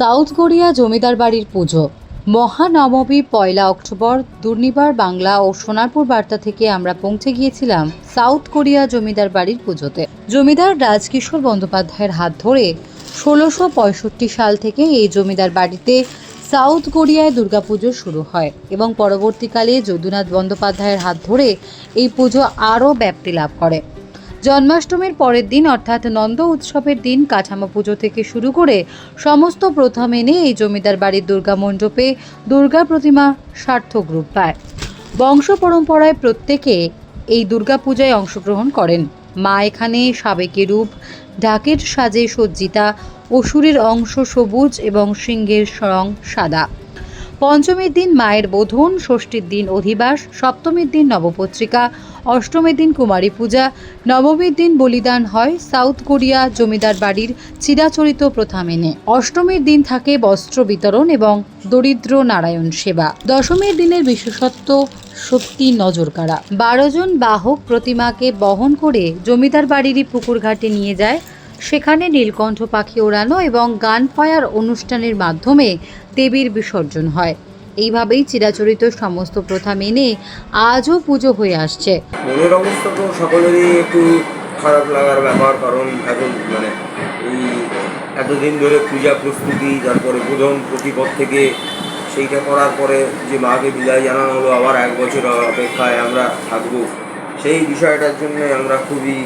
South Korea জমিদার বাড়ির পুজো। মহানবমী পয়লা অক্টোবর, দুর্নিবার বাংলা ও সোনারপুর বার্তা থেকে আমরা পৌঁছে গিয়েছিলাম সাউথ কোরিয়া জমিদার বাড়ির পুজোতে। জমিদার রাজকিশোর বন্দ্যোপাধ্যায়ের হাত ধরে ষোলোশো পঁয়ষট্টি সাল থেকে এই জমিদার বাড়িতে সাউথ কোরিয়ায় দুর্গাপুজো শুরু হয় এবং পরবর্তীকালে যদুনাথ বন্দ্যোপাধ্যায়ের হাত ধরে এই পুজো আরও ব্যাপ্তি লাভ করে। জন্মাষ্টমীর পরের দিন, অর্থাৎ নন্দ উৎসবের দিন, কাঠামো পুজো থেকে শুরু করে সমস্ত প্রথা মেনে এই জমিদার বাড়ির দুর্গা মণ্ডপে দুর্গা প্রতিমা সার্থক রূপ পায়। বংশ পরম্পরায় প্রত্যেকে এই দুর্গা পূজায় অংশগ্রহণ করেন। মা এখানে সাবেকি রূপ, ঢাকের সাজে সজ্জিতা, অসুরের অংশ সবুজ এবং সিংহের রং সাদা। পঞ্চমীর দিন মায়ের বোধন, ষষ্ঠীর দিন অধিবাস, সপ্তমীর দিন নবপত্রিকা অষ্টমীর দিন কুমারী পূজা, নবমীর দিন বলিদান হয় সাউথ কোরিয়া জমিদার বাড়ির চিরাচরিত প্রথা মেনে। অষ্টমীর দিন থাকে বস্ত্র বিতরণ এবং দরিদ্র নারায়ণ সেবা। দশমীর দিনের বিশেষত্ব, সত্যি নজর কাড়া। বারো জন বাহক প্রতিমাকে বহন করে জমিদার বাড়িরই পুকুর ঘাটে নিয়ে যায়। সেখানে নীলকণ্ঠ পাখি ওড়ানো এবং গান ফায়ার অনুষ্ঠানের মাধ্যমে দেবীর বিসর্জন হয়। এইভাবেই চিরাচরিত সমস্ত প্রথা মেনে আজও পুজো হয়ে আসছে। মনের অবস্থা তো সকলেরই একটু খারাপ লাগার ব্যাপার, কারণ এখন মানে এই এতদিন ধরে পূজা প্রস্তুতি, তারপরে বোধন প্রতিপদ থেকে সেইটা করার পরে যে মাকে বিদায় জানানো হলো, আবার এক বছর অপেক্ষায় আমরা থাকব, সেই বিষয়টার জন্য আমরা খুবই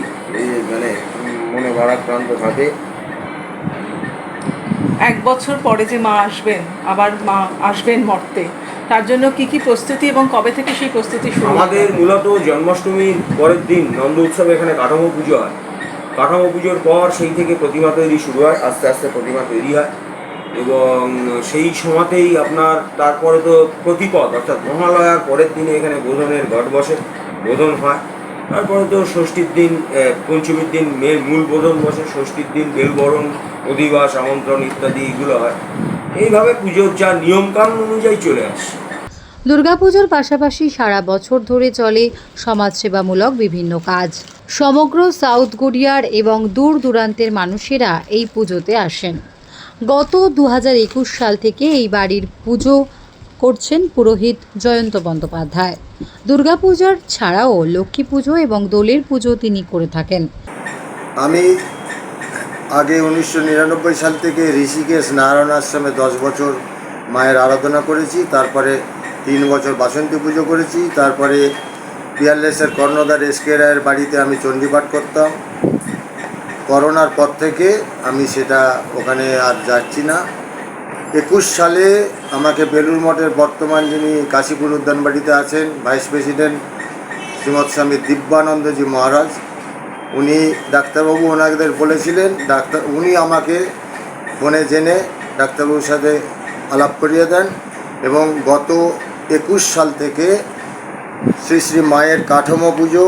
মানে মনে ভারাক্রান্ত থাকে। এক বছর পরে যে মা আসবেন, আবার মা আসবেন মর্তে, তার জন্য কি কি প্রস্তুতি এবং কবে থেকে সেই প্রস্তুতি শুরু আমাদের মূলত জন্মাষ্টমীর পরের দিন নন্দ উৎসবে এখানে কাঠামো পুজো হয়। কাঠামো পুজোর পর সেই থেকে প্রতিমা তৈরি শুরু হয়, আস্তে আস্তে প্রতিমা তৈরি হয়। এবং সেই সময়তেই আপনার তারপরে তো প্রতিপদ, অর্থাৎ মহালয়ার পরের দিনে এখানে বোধনের ঘট বসে, বোধন হয়। তারপরে তো ষষ্ঠীর দিন পঞ্চমীর দিন মেয়ের মূল বোধন বসে, ষষ্ঠীর দিন বেলবরণ অধিবাস, আমন্ত্রণ ইত্যাদি এগুলো হয়। এইভাবে পুজোর যা নিয়মকানুন অনুযায়ী চলে আসে। দুর্গাপুজোর পাশাপাশি সারা বছর ধরে চলে সমাজসেবামূলক বিভিন্ন কাজ। সমগ্র সাউথ কোরিয়ার এবং দূর দূরান্তের মানুষেরা এই পুজোতে আসেন। গত দু হাজার একুশ সাল থেকে এই বাড়ির পুজো করছেন পুরোহিত জয়ন্ত বন্দ্যোপাধ্যায়। দুর্গাপূজার ছাড়াও লক্ষ্মী পুজো এবং দোলের পুজো তিনি করে থাকেন। আমি আগে উনিশশো নিরানব্বই সাল থেকে ঋষিকেশ নারায়ণ আশ্রমে দশ বছর মায়ের আরাধনা করেছি, তারপরে তিন বছর বাসন্তী পুজো করেছি, তারপরে পিয়ারলেসের কর্ণধার এসকে রায়ের বাড়িতে আমি চণ্ডীপাঠ করতাম। করোনার পর থেকে আমি সেটা ওখানে আর যাচ্ছি না। একুশ সালে আমাকে বেলুর মঠের বর্তমান যিনি কাশীপুর উদ্যানবাড়িতে আছেন, ভাইস প্রেসিডেন্ট শ্রীমৎ স্বামী দিব্যানন্দজি মহারাজ, উনি ডাক্তারবাবু ওনাদের বলেছিলেন, ডাক্তার, উনি আমাকে ফোনে জেনে ডাক্তারবাবুর সাথে আলাপ করিয়ে দেন এবং গত একুশ সাল থেকে শ্রী শ্রী মায়ের কাঠামো পুজো,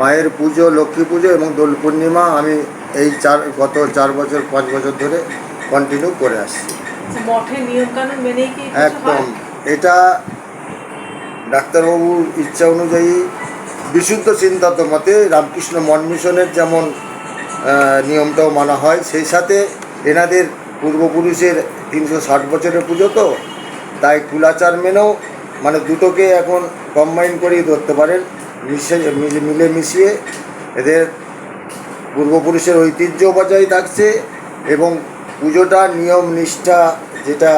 মায়ের পুজো, লক্ষ্মী পুজো এবং দোল পূর্ণিমা আমি এই চার, গত চার বছর, পাঁচ বছর ধরে কন্টিনিউ করে আসছি। একদম। এটা ডাক্তারবাবুর ইচ্ছা অনুযায়ী বিশুদ্ধ চিন্তাত মতে রামকৃষ্ণ মন মিশনের যেমন নিয়মটাও মানা হয় সেই সাথে এনাদের পূর্বপুরুষের তিনশো ষাট বছরের পুজো তো তাই কুলাচার মেনেও মানে দুটোকে এখন কম্বাইন করেই ধরতে পারেন মিশে মিলে মিশিয়ে এদের পূর্বপুরুষের ঐতিহ্য বজায় থাকছে এবং পুজোটা নিয়ম নিষ্ঠা যেটা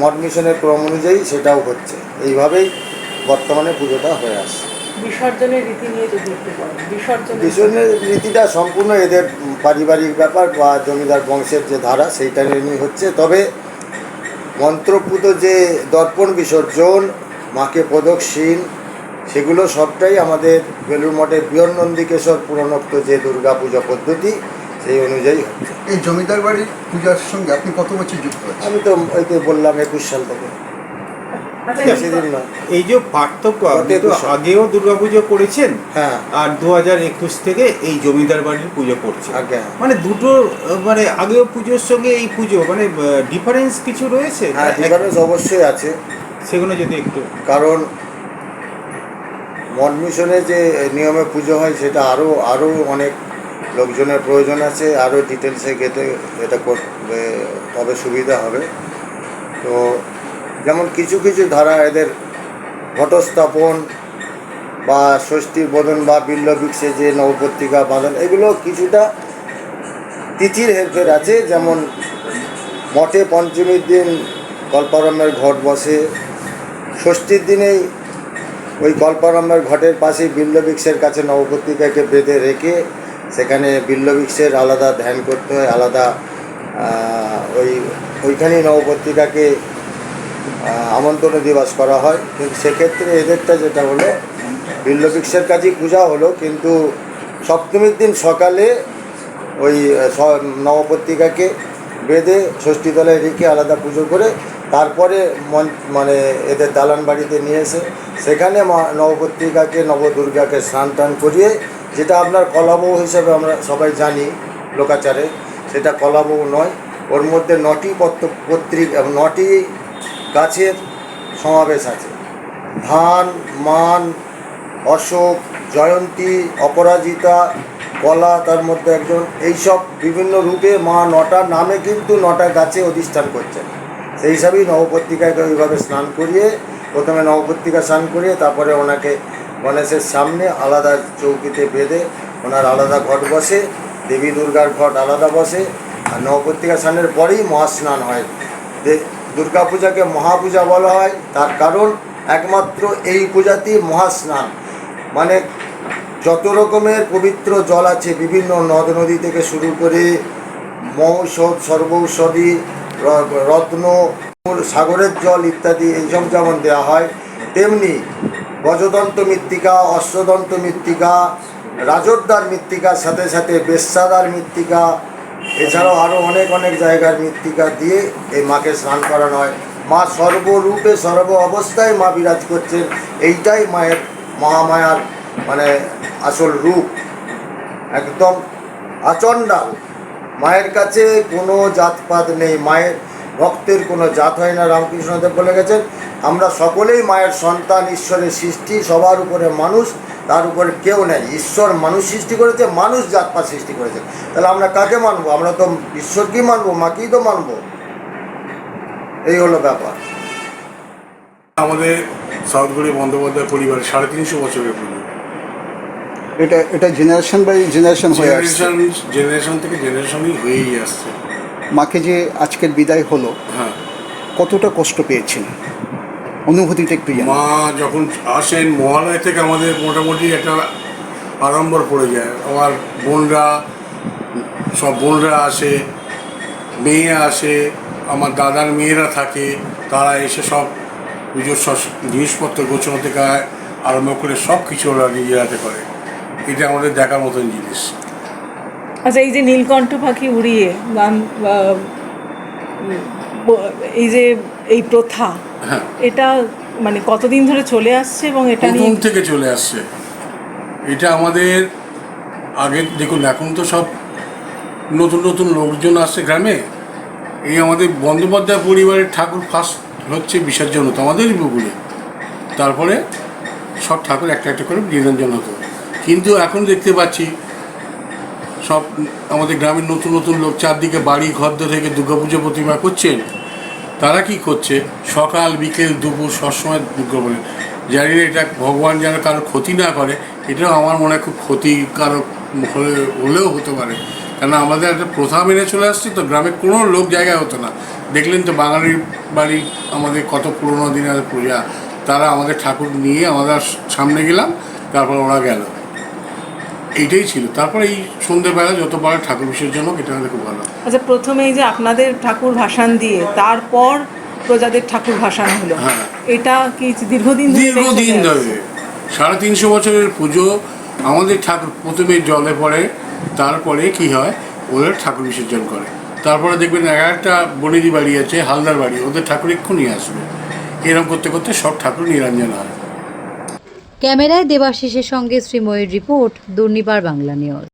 মঠ মিশনের ক্রম অনুযায়ী সেটাও হচ্ছে। এইভাবেই বর্তমানে পুজোটা হয়ে আসছে। বিসর্জনের রীতি নিয়ে যদি একটু বলেন বিসর্জন বিসর্জনের রীতিটা সম্পূর্ণ এদের পারিবারিক ব্যাপার বা জমিদার বংশের যে ধারা সেইটা নিয়ে হচ্ছে। তবে মন্ত্রপুত যে দর্পণ বিসর্জন মাকে প্রদক্ষিণ সেগুলো সবটাই আমাদের বেলুর মঠের নন্দিকেশ্বর পুরনোক্ত যে দুর্গা পূজা পদ্ধতি সেই অনুযায়ী এই জমিদার বাড়ির পূজার সঙ্গে আপনি কত বছর যুক্ত আছেন? আমি তো ওই তো বললাম একুশ সাল থেকে। আচ্ছা, এই যে পার্থক্য আপনি তো। আগেও দুর্গাপুজো করেছেন হ্যাঁ। আর দু হাজার একুশ থেকে এই জমিদার বাড়ির পুজো করছে মানে দুটো মানে আগেও পুজোর সঙ্গে এই পুজো মানে ডিফারেন্স কিছু রয়েছে? হ্যাঁ ডিফারেন্স অবশ্যই আছে। সেগুলো যদি একটু কারণ মঠ মিশনে যে নিয়মে পুজো হয় সেটা আরও আরও অনেক লোকজনের প্রয়োজন আছে, আরও ডিটেলসে গেতে, এটা করবে তবে সুবিধা হবে। তো যেমন কিছু কিছু ধারা এদের ঘটস্থাপন বা ষষ্ঠীর বোধন বা বিল্ল বিক্সে যে নবপত্রিকা বাঁধন, এগুলো কিছুটা তিথির হেরফের আছে। যেমন মঠে পঞ্চমীর দিন কল্পারম্যের ঘট বসে, ষষ্ঠীর দিনেই ওই কল্পারম্যের ঘটের পাশেই বিল্লবিক্সের কাছে নবপত্রিকাকে বেঁধে রেখে সেখানে বিল্লবিক্সের আলাদা ধ্যান করতে হয়, আলাদা ওই, ওইখানেই নবপত্রিকাকে আমন্ত্রণ দিবস করা হয়। কিন্তু সেক্ষেত্রে এদেরটা যেটা হলো বিল্লবিক্সের কাছেই পূজা হলো, কিন্তু সপ্তমীর দিন সকালে ওই নবপত্রিকাকে বেঁধে ষষ্ঠীতলায় রেখে আলাদা পুজো করে তারপরে মন মানে এদের দালান বাড়িতে নিয়ে এসে সেখানে নবপত্রিকাকে, নবদুর্গাকে স্নান টান করিয়ে যেটা আপনার কলাবউ হিসেবে আমরা সবাই জানি লোকাচারে, সেটা কলাবউ নয়। ওর মধ্যে নটি পত্র পত্রিক নটি গাছের সমাবেশ আছে। ধান, মান, অশোক, জয়ন্তী, অপরাজিতা, কলা তার মধ্যে একজন। এইসব বিভিন্ন রূপে মা নটা নামে কিন্তু নটা গাছে অধিষ্ঠান করছেন। সেই হিসাবেই নবপত্রিকাকে ওইভাবে স্নান করিয়ে প্রথমে নবপত্রিকা স্নান করিয়ে তারপরে ওনাকে গণেশের সামনে আলাদা চৌকিতে বেঁধে ওনার আলাদা ঘট বসে, দেবী দুর্গার ঘট আলাদা বসে, আর নবপত্রিকা স্নানের পরেই মহাস্নান হয়। দে- দুর্গাপূজাকে মহাপূজা বলা হয়, তার কারণ একমাত্র এই পূজাতেই মহাস্নান। মানে যত রকমের পবিত্র জল আছে, বিভিন্ন নদ নদী থেকে শুরু করে মহৌষধ সর্বৌষধি রত্ন, সাগরের জল ইত্যাদি, এইসব যেমন দেওয়া হয়, তেমনি গজদন্ত মৃত্তিকা, অশ্বদন্ত মৃত্তিকা রাজোদ্দার মৃত্তিকার সাথে সাথে বেশ্যাদার মৃত্তিকা, এছাড়াও আরও অনেক অনেক জায়গার মৃত্তিকা দিয়ে এই মাকে স্নান করানো হয়। মা সর্বরূপে, সর্ব অবস্থায় মা বিরাজ করছেন। এইটাই মায়ের মহামায়ার মানে আসল রূপ। একদম আচণ্ডাল। মায়ের কাছে কোনো জাতপাত নেই। মায়ের ভক্তের কোনো জাত হয় না রামকৃষ্ণদেব বলে গেছেন। আমরা সকলেই মায়ের সন্তান ঈশ্বরের সৃষ্টি সবার উপরে মানুষ তার উপরে কেউ নেই। ঈশ্বর মানুষ সৃষ্টি করেছে মানুষ জাতপাত সৃষ্টি করেছে। তাহলে আমরা কাকে মানবো? আমরা তো ঈশ্বরকেই মানবো? মাকেই তো মানবো? এই হলো ব্যাপার। আমাদের সাউথগড়ি বন্দ্যোপাধ্যায় পরিবারের সাড়ে তিনশো বছরের পুজো এটা এটা জেনারেশন বাই জেনারেশন হয়ে আসছে। জেনারেশন জেনারেশন থেকে জেনারেশনই হয়েই আসছে। মাকে যে আজকের বিদায় হলো হ্যাঁ। কতটা কষ্ট পেয়েছেন? অনুভূতিটা একটু মা যখন আসেন মহালয় থেকে আমাদের মোটামুটি একটা আড়ম্বর পড়ে যায়। আমার বোনরা সব বোনরা আসে মেয়ে আসে আমার দাদার মেয়েরা থাকে তারা এসে সব পুজোর সব জিনিসপত্র গোছানো থেকে আরম্ভ করে সব কিছু ওরা নিজের হাতে করে। এটা আমাদের দেখার মতন জিনিস। আচ্ছা এই যে নীলকণ্ঠ পাখি উড়িয়ে গান এই যে এই প্রথা হ্যাঁ। এটা মানে কতদিন ধরে চলে আসছে এবং এটা প্রথম থেকে চলে আসছে। এটা আমাদের আগে দেখুন এখন তো সব নতুন নতুন লোকজন আসছে গ্রামে। এই আমাদের বন্দ্যোপাধ্যায় পরিবারের ঠাকুর ফার্স্ট হচ্ছে বিসর্জন হতো আমাদেরই পুকুরে। তারপরে সব ঠাকুর একটা একটা করে নিরঞ্জন হতো। কিন্তু এখন দেখতে পাচ্ছি সব আমাদের গ্রামের নতুন নতুন লোক চারদিকে বাড়ি ঘর থেকে দুর্গাপুজো প্রতিমা করছেন, তারা কি করছে? সকাল, বিকেল, দুপুর, সবসময় দুর্গা বলে জানি না এটা ভগবান যেন কারোর ক্ষতি না করে, এটাও আমার মনে হয় খুব ক্ষতিকারক হলে, হলেও হতে পারে। কেন আমাদের একটা প্রথা মেনে চলে আসছে তো গ্রামে কোনো লোক জায়গায় হতো না। দেখলেন তো বাঙালির বাড়ি, আমাদের কত পুরোনো দিনের পূজা। তারা আমাদের ঠাকুর নিয়ে আমাদের সামনে গেলাম, তারপর ওরা গেল। এইটাই ছিল। তারপরে এই সন্ধ্যেবেলা যতবার ঠাকুর বিসর্জন হোক এটা আমাদের খুব ভালো। আচ্ছা প্রথমে এই যে আপনাদের ঠাকুর ভাসান দিয়ে তারপর প্রজাদের ঠাকুর ভাসানো হলো হ্যাঁ। এটা কি দীর্ঘদিন ধরে দীর্ঘদিন ধরে। সাড়ে তিনশো বছরের পুজো আমাদের ঠাকুর প্রথমে জলে পড়ে তারপরে কি হয় ওদের ঠাকুর বিসর্জন করে। তারপরে দেখবেন এক একটা বনেদি বাড়ি আছে হালদার বাড়ি ওদের ঠাকুর এক্ষুনি আসবে। এরকম করতে করতে সব ঠাকুর নিরঞ্জন হয়। ক্যামেরায় দেবাশিসের সঙ্গে শ্রীময়ের রিপোর্ট দুর্নিবার বাংলা নিউজ।